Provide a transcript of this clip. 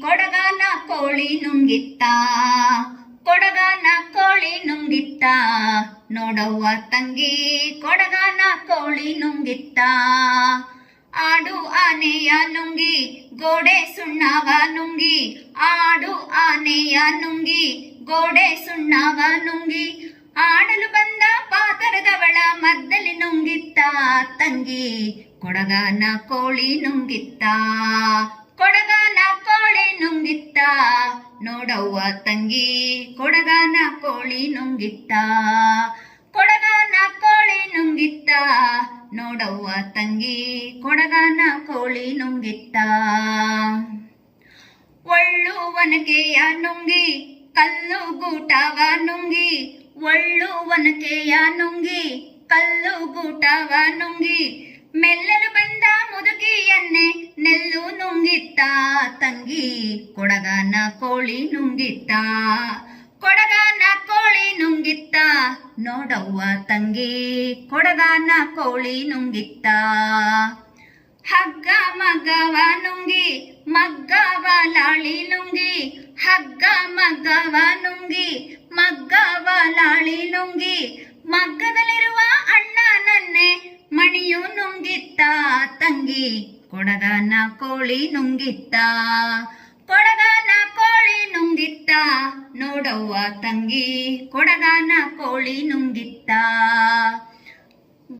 ಕೊಡಗನ ಕೋಳಿ ನುಂಗಿತ್ತ, ಕೊಡಗನ ಕೋಳಿ ನುಂಗಿತ್ತ. ನೋಡವ್ವ ತಂಗಿ, ಕೊಡಗನ ಕೋಳಿ ನುಂಗಿತ್ತ. ಆಡು ಆನೆಯ ನುಂಗಿ, ಗೋಡೆ ಸುಣ್ಣವ ನುಂಗಿ. ಆಡು ಆನೆಯ ನುಂಗಿ, ಗೋಡೆ ಸುಣ್ಣವ ನುಂಗಿ. ಆಡಲು ಬಂದ ಪಾತರದವಳ ಮದ್ದಲಿ ನುಂಗಿತ್ತ. ತಂಗಿ, ಕೊಡಗನ ಕೋಳಿ ನುಂಗಿತ್ತ. ನೋಡವ್ವ ತಂಗಿ, ಕೊಡಗಾನ ಕೋಳಿ ನುಂಗಿತ್ತ. ಕೊಡಗಾನ ಕೋಳಿ ನುಂಗಿತ್ತ. ನೋಡವ್ವ ತಂಗಿ, ಕೊಡಗಾನ ಕೋಳಿ ನುಂಗಿತ್ತ. ಒಳ್ಳುವನಕೆಯ ನುಂಗಿ, ಕಲ್ಲು ಗೂಟವ ನುಂಗಿ. ಒಳ್ಳು ಒನಕೆಯ ನುಂಗಿ, ಕಲ್ಲು ಗೂಟವ ನುಂಗಿ. ಮೆಲ್ಲಲು ನುಂಗಿತ್ತ ತಂಗಿ ಕೊಡಗನ ಕೋಳಿ ನುಂಗಿತ್ತ ಕೊಡಗನ ಕೋಳಿ ನುಂಗಿತ್ತ ನೋಡವ್ವ ತಂಗಿ ಕೊಡಗನ ಕೋಳಿ ನುಂಗಿತ್ತ ಹಗ್ಗ ಮಗವ ನುಂಗಿ, ಮಗ್ಗವ ಲಾಳಿ ನುಂಗಿ. ಹಗ್ಗ ಮಗವ ನುಂಗಿ, ಮಗ್ಗವ ಲಾಳಿ ನುಂಗಿ. ಮಗ್ಗದಲ್ಲಿರುವ ಅಣ್ಣ ನನ್ನೆ ಮಣಿಯು ನುಂಗಿತ್ತ ತಂಗಿ ಕೊಡಗನ ಕೋಳಿ ನುಂಗಿತ್ತ. ಕೊಡಗನ ಕೋಳಿ ನುಂಗಿತ್ತ. ನೋಡವ್ವ ತಂಗಿ ಕೊಡಗನ ಕೋಳಿ ನುಂಗಿತ್ತ.